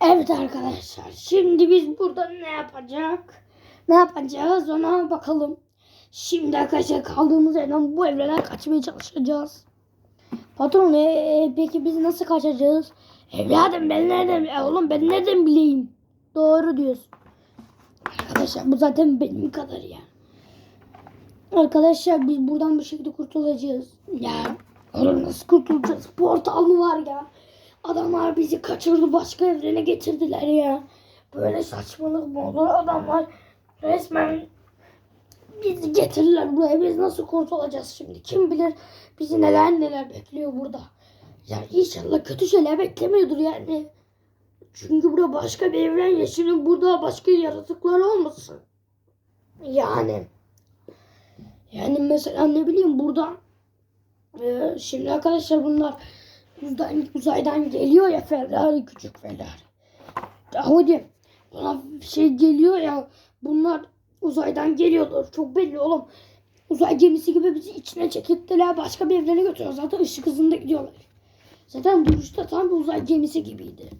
Evet arkadaşlar. Şimdi biz burada ne yapacak? Ne yapacağız ona bakalım. Şimdi arkadaşlar kaldığımız yerden bu evrene kaçmaya çalışacağız. Patron e, peki biz nasıl kaçacağız? Evladım ben nereden e, oğlum ben nereden bileyim? Doğru diyorsun. Arkadaşlar bu zaten benim kadar ya. Arkadaşlar biz buradan bir şekilde kurtulacağız. Ya oğlum nasıl kurtulacağız? Portal mı var ya? Adamlar bizi kaçırdı başka evrene getirdiler ya. Böyle saçmalık mı olur? Adamlar resmen bizi getirdiler buraya. Biz nasıl kurtulacağız şimdi? Kim bilir bizi neler neler bekliyor burada. Ya inşallah kötü şeyler beklemiyordur yani. Çünkü burada başka bir evren ya. Şimdi burada başka yaratıklar olmasın. Yani. Yani mesela ne bileyim burada e, şimdi arkadaşlar bunlar uzaydan, uzaydan geliyor ya Ferrari küçük Ferrari. Audi buna şey geliyor ya bunlar uzaydan geliyorlar. Çok belli oğlum. Uzay gemisi gibi bizi içine çekittiler. Başka bir evrene götürüyor. Zaten ışık hızında gidiyorlar. Zaten duruşta tam bir uzay gemisi gibiydi.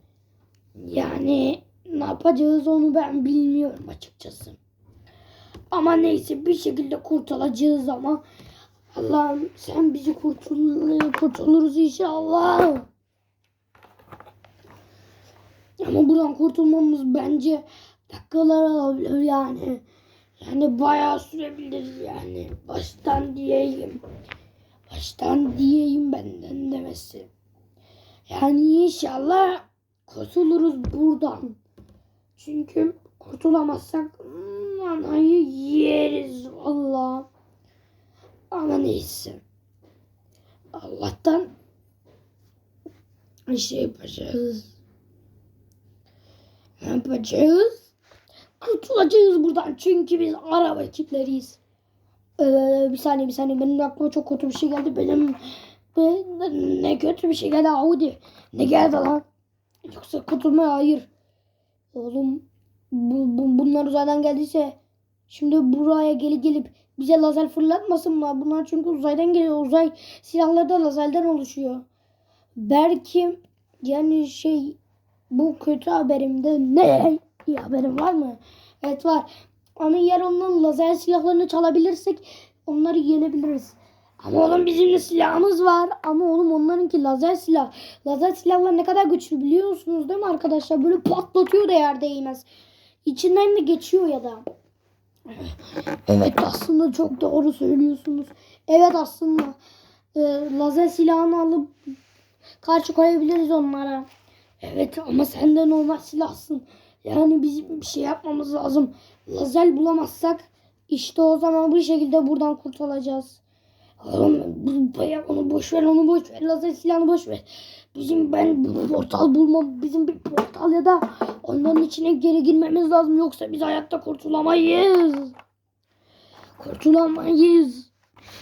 Yani ne yapacağız onu ben bilmiyorum açıkçası. Ama neyse bir şekilde kurtulacağız ama Allah'ım sen bizi kurtul kurtuluruz inşallah. Ama buradan kurtulmamız bence dakikalar alabilir yani. Yani bayağı sürebilir yani. Baştan diyeyim. Baştan diyeyim benden demesi. Yani inşallah kurtuluruz buradan. Çünkü kurtulamazsak hmm, Neyse. Allah'tan şey yapacağız. Ne yapacağız? Kurtulacağız buradan çünkü biz araba ekipleriyiz. Ee, bir saniye bir saniye benim aklıma çok kötü bir şey geldi. Benim ben- ne kötü bir şey geldi Audi. Ne geldi lan? Yoksa kurtulmaya hayır. Oğlum bu, bu, bunlar uzaydan geldiyse şimdi buraya geri gelip bize lazer fırlatmasınlar. Bunlar çünkü uzaydan geliyor. Uzay silahları da lazerden oluşuyor. Belki yani şey bu kötü haberimde ne? İyi haberim var mı? Evet var. Ama eğer onların lazer silahlarını çalabilirsek onları yenebiliriz. Ama oğlum bizim de silahımız var. Ama oğlum onlarınki lazer silah. Lazer silahlar ne kadar güçlü biliyorsunuz değil mi arkadaşlar? Böyle patlatıyor da yerde değmez. İçinden de geçiyor ya da. Evet aslında çok doğru söylüyorsunuz. Evet aslında e, lazer silahını alıp karşı koyabiliriz onlara. Evet ama sen de normal silahsın. Yani bizim bir şey yapmamız lazım. Lazer bulamazsak işte o zaman bir şekilde buradan kurtulacağız. Oğlum bayağı onu boş ver onu boş ver lazer silahını boş ver. Bizim ben portal bulmam bizim bir portal ya da onların içine geri girmemiz lazım yoksa biz hayatta kurtulamayız. Kurtulamayız.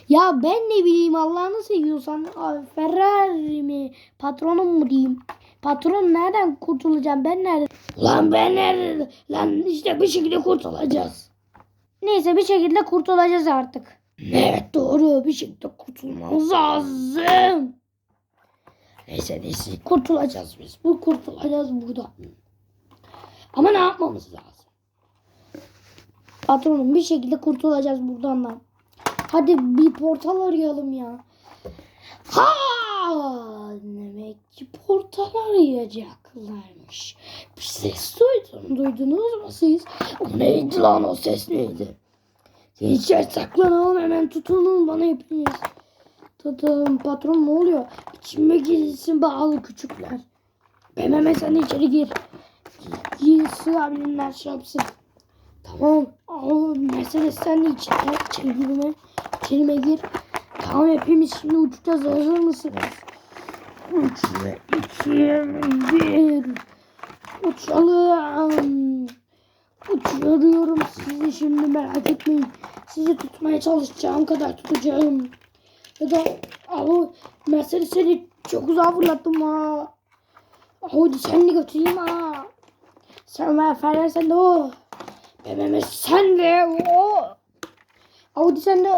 Ya ben ne bileyim Allah'ını seviyorsan Ferrari mi patronum mu diyeyim. Patron nereden kurtulacağım ben nerede? Lan ben nerede? Lan işte bir şekilde kurtulacağız. Neyse bir şekilde kurtulacağız artık. Evet doğru bir şekilde kurtulmamız lazım. Neyse neyse kurtulacağız biz. Bu kurtulacağız buradan. Ama ne yapmamız lazım? Patronum bir şekilde kurtulacağız buradan da. Hadi bir portal arayalım ya. Ha! Demek ki portal arayacaklarmış. Bir ses duydum. Duydunuz mu siz? O neydi lan o ses neydi? Gençler saklanalım hemen tutunun bana hepiniz. Tutun patron ne oluyor? İçime girsin bağlı küçükler. Ben hemen sen içeri gir. Gir sığabilenler şey yapsın. Tamam. Aa, Mercedes sen de içeri, içeri girme. İçerime gir. Tamam hepimiz şimdi uçacağız. Hazır mısınız? Üç ve iki bir. Uçalım. Uçuyorum sizi şimdi merak etmeyin. Sizi tutmaya çalışacağım kadar tutacağım. Ya da Alo Mercedes seni çok uzağa fırlattım ha. Hadi sen de götüreyim ha. Sen ver Ferrer sen de o. Mehmet sen de o. Audi sen de.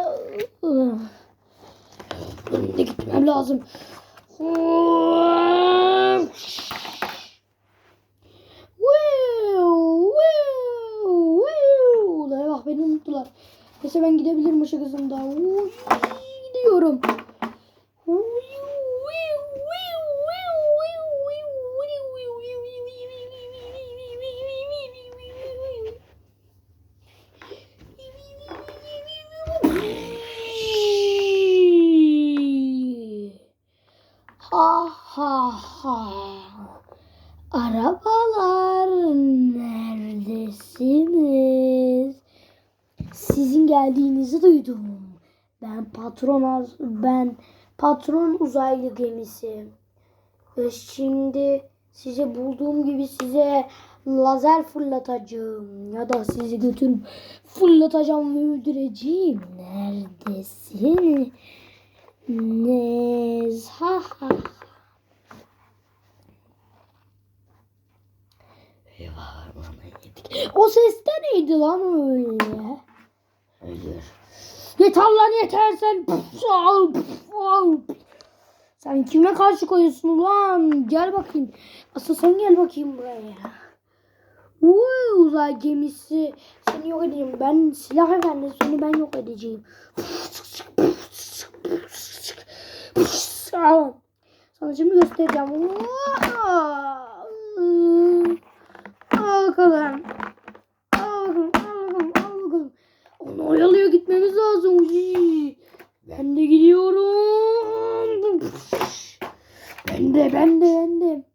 De gitmem lazım. Neyse ben gidebilirim ışık hızımda. Uy, gidiyorum. Geldiğinizi duydum. Ben patron az ben patron uzaylı gemisi. Ve şimdi sizi bulduğum gibi size lazer fırlatacağım ya da sizi götürüp fırlatacağım ve öldüreceğim. Neredesin? Nez ha ha. O ses de neydi lan öyle? Ölür. Yeter lan yeter sen. Sen kime karşı koyuyorsun ulan? Gel bakayım. Asıl sen gel bakayım buraya. Uy, uzay gemisi. Seni yok edeceğim. Ben silah efendi. Seni ben yok edeceğim. Sana şimdi göstereceğim. Al bakalım. Al bakalım. Al bakalım. Al bakalım. Onu oyalıyor gitmemiz lazım. Ben de gidiyorum. Ben de ben de ben de.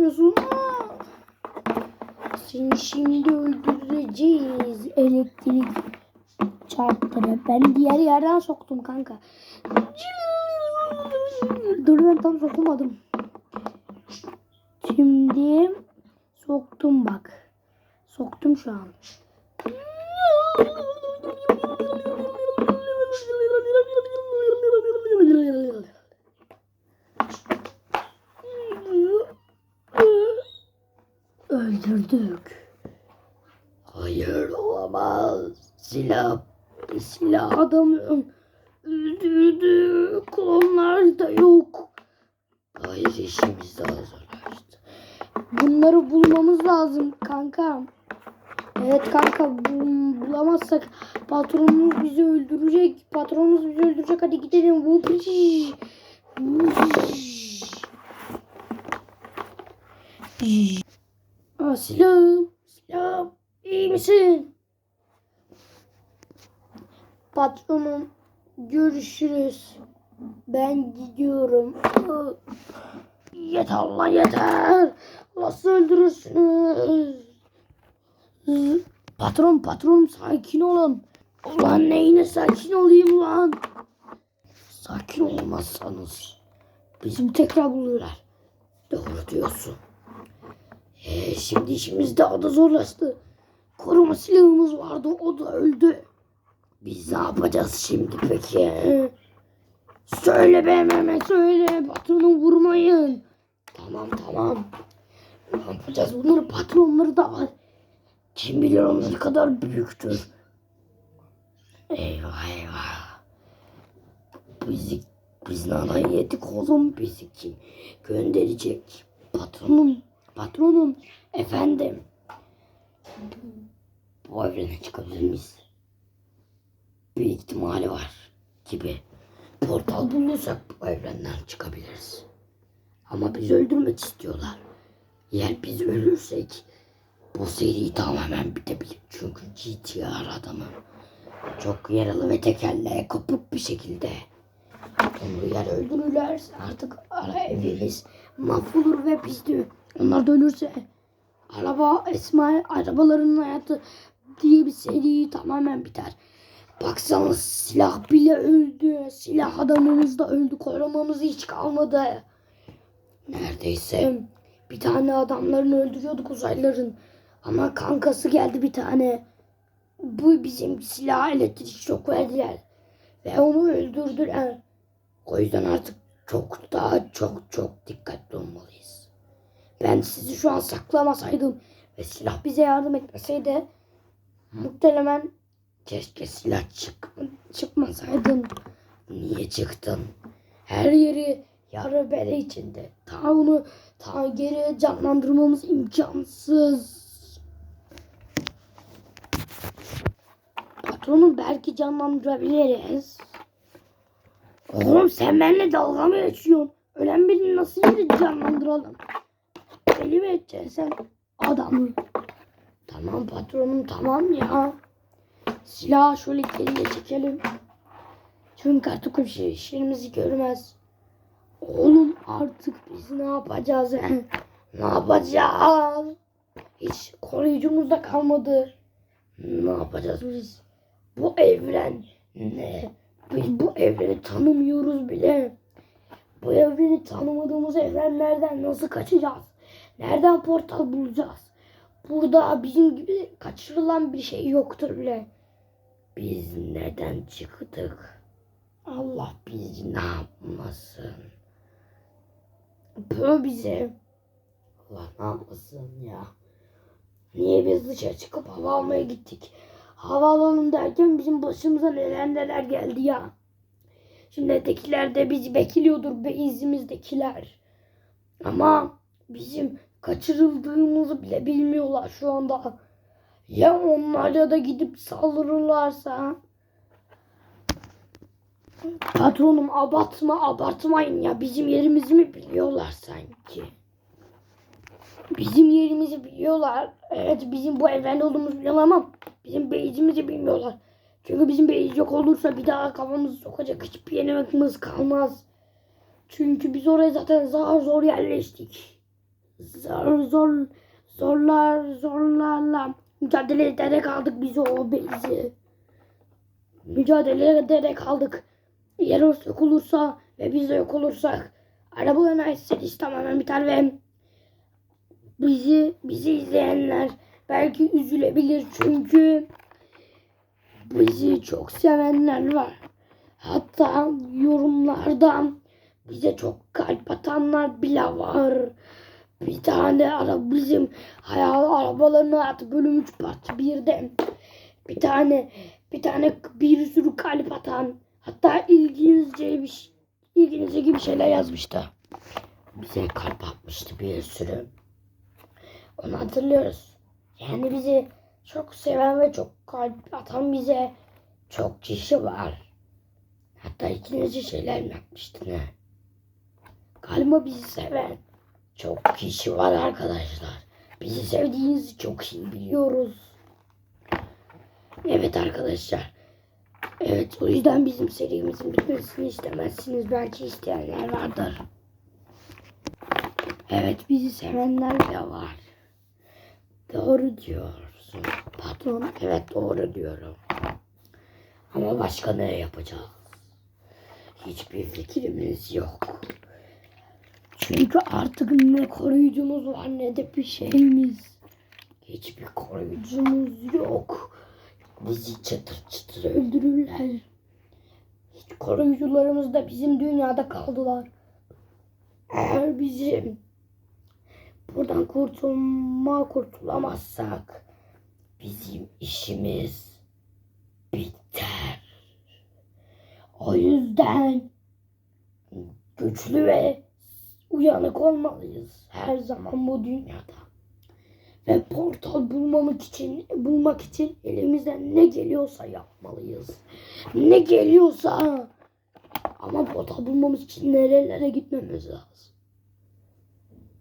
Ah. Seni şimdi öldüreceğiz. Elektrik çarptı. Ben diğer yerden soktum kanka. Dur ben tam sokamadım. Şimdi soktum bak. Soktum şu an. Öldürdük. Hayır olamaz. Silah, silah adamı öldürdü. Klonlar da yok. Hayır işimiz daha zorlaştı. Bunları bulmamız lazım kanka. Evet kanka bu- bulamazsak patronumuz bizi öldürecek. Patronumuz bizi öldürecek. Hadi gidelim. Vupiş. Vupiş. Aa, silahım. Silahım. İyi misin? Patronum. Görüşürüz. Ben gidiyorum. Yeter lan yeter. Nasıl öldürürsünüz? Patron patron sakin olun. Ulan neyine sakin olayım lan? Sakin olmazsanız bizim tekrar bulurlar. Doğru diyorsun. Şimdi işimiz daha da zorlaştı. Koruma silahımız vardı o da öldü. Biz ne yapacağız şimdi peki? Söyle be Mehmet söyle patronu vurmayın. Tamam tamam. Ne yapacağız bunları patronları da var. Kim bilir onlar kadar büyüktür. Eyvah eyvah. Bizi, biz nanayı yedik oğlum. Bizi kim gönderecek? Patronum, patronum, efendim. Bu evrene çıkabilir miyiz? Bir ihtimali var gibi. Portal bulursak bu evrenden çıkabiliriz. Ama bizi öldürmek istiyorlar. Eğer biz ölürsek bu seri tamamen bitebilir. Çünkü GTR adamı çok yaralı ve tekerleğe kopuk bir şekilde. Onu yer öldürürlerse artık ara evimiz mahvolur ve biz de onlar da ölürse araba Esma arabaların hayatı diye bir seri tamamen biter. Baksana silah bile öldü. Silah adamımız da öldü. Korumamız hiç kalmadı. Neredeyse Bir tane adamlarını öldürüyorduk uzaylıların. Ama kankası geldi bir tane. Bu bizim silah elektrik şok verdiler. Ve onu öldürdüler. O yüzden artık çok daha çok çok dikkatli olmalıyız. Ben sizi şu an saklamasaydım ve silah bize yardım etmeseydi muhtemelen keşke silah çık çıkmasaydın. Niye çıktın? Her yeri yarı bere içinde. Ta onu ta geri canlandırmamız imkansız. Patronum belki canlandırabiliriz. Oğlum sen benimle dalga mı geçiyorsun? Ölen birini nasıl canlandıralım? Deli mi edeceksin sen adamı? Tamam patronum tamam ya. Silahı şöyle geriye çekelim. Çünkü artık şey işlerimizi görmez. Oğlum artık biz ne yapacağız? ne yapacağız? Hiç koruyucumuz da kalmadı. Ne yapacağız biz? Bu evren ne? Biz bu evreni tanımıyoruz bile. Bu evreni tanımadığımız evrenlerden nasıl kaçacağız? Nereden portal bulacağız? Burada bizim gibi kaçırılan bir şey yoktur bile. Biz neden çıktık? Allah bizi ne yapmasın? Bu bize. Allah ne yapmasın ya? Niye biz dışarı çıkıp hava almaya gittik? Havaalanı derken bizim başımıza neler neler geldi ya. Şimdi ötekiler de bizi bekliyordur be izimizdekiler. Ama bizim kaçırıldığımızı bile bilmiyorlar şu anda. Ya onlara da gidip saldırırlarsa? Patronum abartma abartmayın ya. Bizim yerimizi mi biliyorlar sanki? Bizim yerimizi biliyorlar. Evet bizim bu evrende olduğumuzu biliyorlar ama bizim beyzimizi bilmiyorlar. Çünkü bizim beyz yok olursa bir daha kafamızı sokacak hiçbir yerimiz kalmaz. Çünkü biz oraya zaten zor zor yerleştik. Zor zor zorlar zorlarla mücadele ederek aldık biz o beyzi. Mücadele ederek aldık. Yer yok olursa ve biz de yok olursak arabaların ayseriz tamamen biter ve bizi bizi izleyenler belki üzülebilir çünkü bizi çok sevenler var. Hatta yorumlarda bize çok kalp atanlar bile var. Bir tane ara bizim hayal arabalarını hayatı bölüm 3 part 1'de bir tane bir tane bir sürü kalp atan hatta ilginizce bir ilginizce gibi şeyler yazmıştı. Bize kalp atmıştı bir sürü. Onu hatırlıyoruz. Yani bizi çok seven ve çok kalp atan bize çok kişi var. Hatta ikinci şeyler mi yapmıştı ne? Galiba bizi seven çok kişi var arkadaşlar. Bizi sevdiğinizi çok iyi biliyoruz. Evet arkadaşlar. Evet o yüzden bizim serimizin bitmesini istemezsiniz. Belki isteyenler vardır. Evet bizi sevenler de var. Doğru diyorsun. Patron evet doğru diyorum. Ama başka ne yapacağız? Hiçbir fikrimiz yok. Çünkü artık ne koruyucumuz var ne de bir şeyimiz. Hiçbir koruyucumuz yok. Bizi çıtır çıtır öldürürler. Hiç koruyucularımız da bizim dünyada kaldılar. Eğer bizim buradan kurtulma kurtulamazsak bizim işimiz biter. O yüzden güçlü ve uyanık olmalıyız her zaman bu dünyada. Ve portal bulmamak için bulmak için elimizden ne geliyorsa yapmalıyız. Ne geliyorsa. Ama portal bulmamız için nerelere gitmemiz lazım.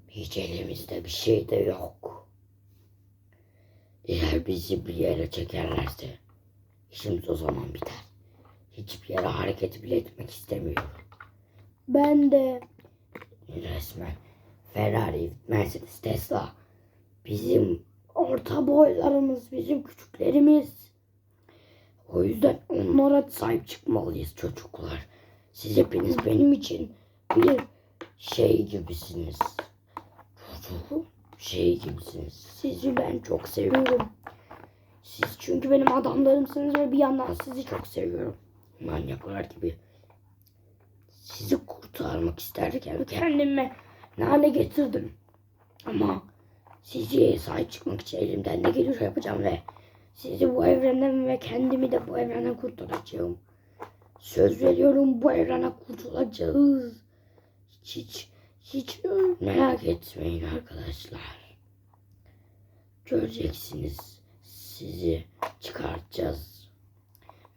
Hiç elimizde bir şey de yok. Eğer bizi bir yere çekerlerse işimiz o zaman biter. Hiçbir yere hareket bile etmek istemiyorum. Ben de resmen Ferrari, Mercedes, Tesla bizim orta boylarımız, bizim küçüklerimiz. O yüzden onlara sahip çıkmalıyız çocuklar. Siz hepiniz benim için bir şey gibisiniz. çok şey gibisiniz. Sizi ben çok seviyorum. Siz çünkü benim adamlarımsınız ve bir yandan sizi çok seviyorum. Manyaklar gibi. Sizi kurtarmak isterken kendime nane getirdim. Ama sizi sahip çıkmak için elimden ne geliyor yapacağım ve sizi bu evrenden ve kendimi de bu evrenden kurtaracağım. Söz veriyorum bu evrene kurtulacağız. Hiç hiç merak etmeyin arkadaşlar. Göreceksiniz sizi çıkartacağız.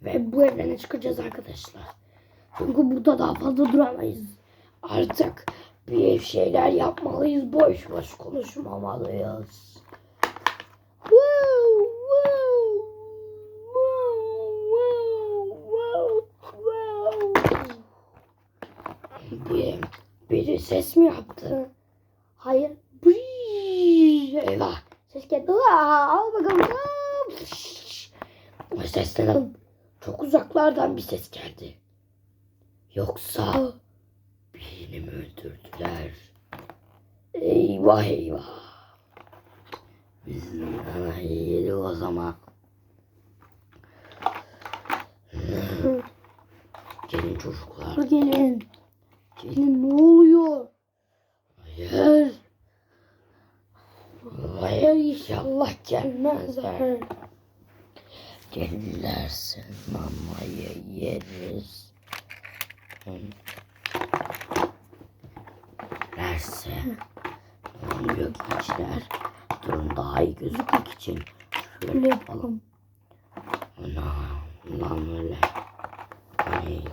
Ve bu evrene çıkacağız arkadaşlar. Çünkü burada daha fazla duramayız. Artık bir şeyler yapmalıyız. Boş boş konuşmamalıyız. Wow, wow, wow, wow, wow. Bir, biri ses mi yaptı? Hayır. Eyvah. Ses geldi. Al bakalım. O sesten çok uzaklardan bir ses geldi. Yoksa birini mi öldürdüler? Eyvah eyvah. Bizim ana yedi o zaman. Gelin çocuklar. Gelin. Gelin ne oluyor? Hayır. Hayır inşallah gelmezler. Gelirlerse mamayı yeriz. Derse oluyor gençler. Durun daha iyi gözükmek için şöyle yapalım. Ana, lan öyle. Ay, öyle.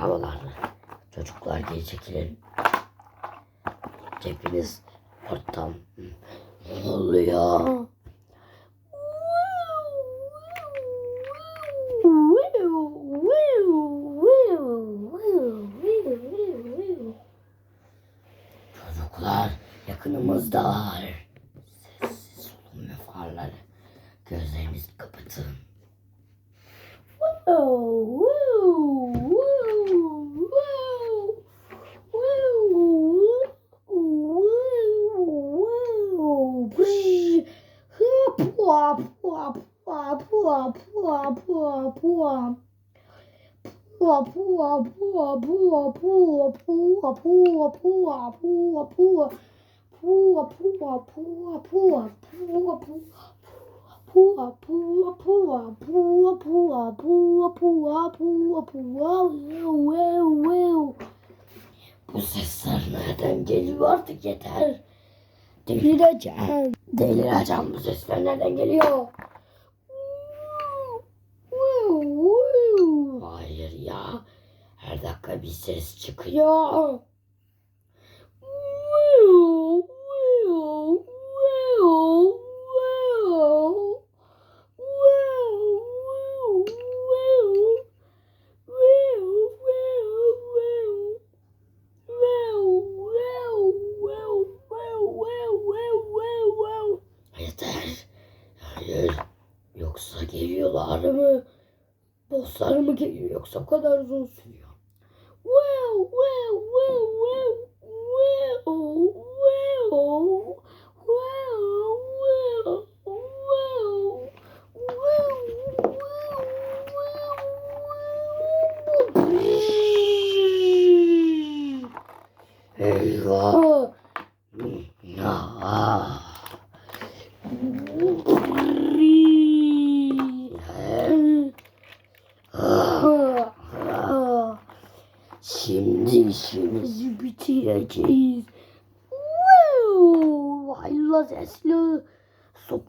Havalar. Çocuklar geri çekilin. Hepiniz ortam. Oluyor? Pua pua pua pua pua pua pua pua pua Wiu, wiu, wiu. Bu sesler nereden geliyor artık yeter. Delireceğim. Delireceğim bu sesler nereden geliyor? Wiu, wiu. Hayır ya. Her dakika bir ses çıkıyor. Yoksa geliyorlar mı? Bosslar mı geliyor yoksa o kadar uzun sürüyor.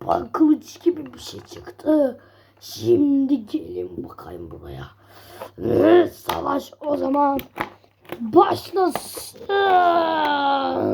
Sopa kılıç gibi bir şey çıktı. Şimdi gelin bakayım buraya. Savaş o zaman başlasın.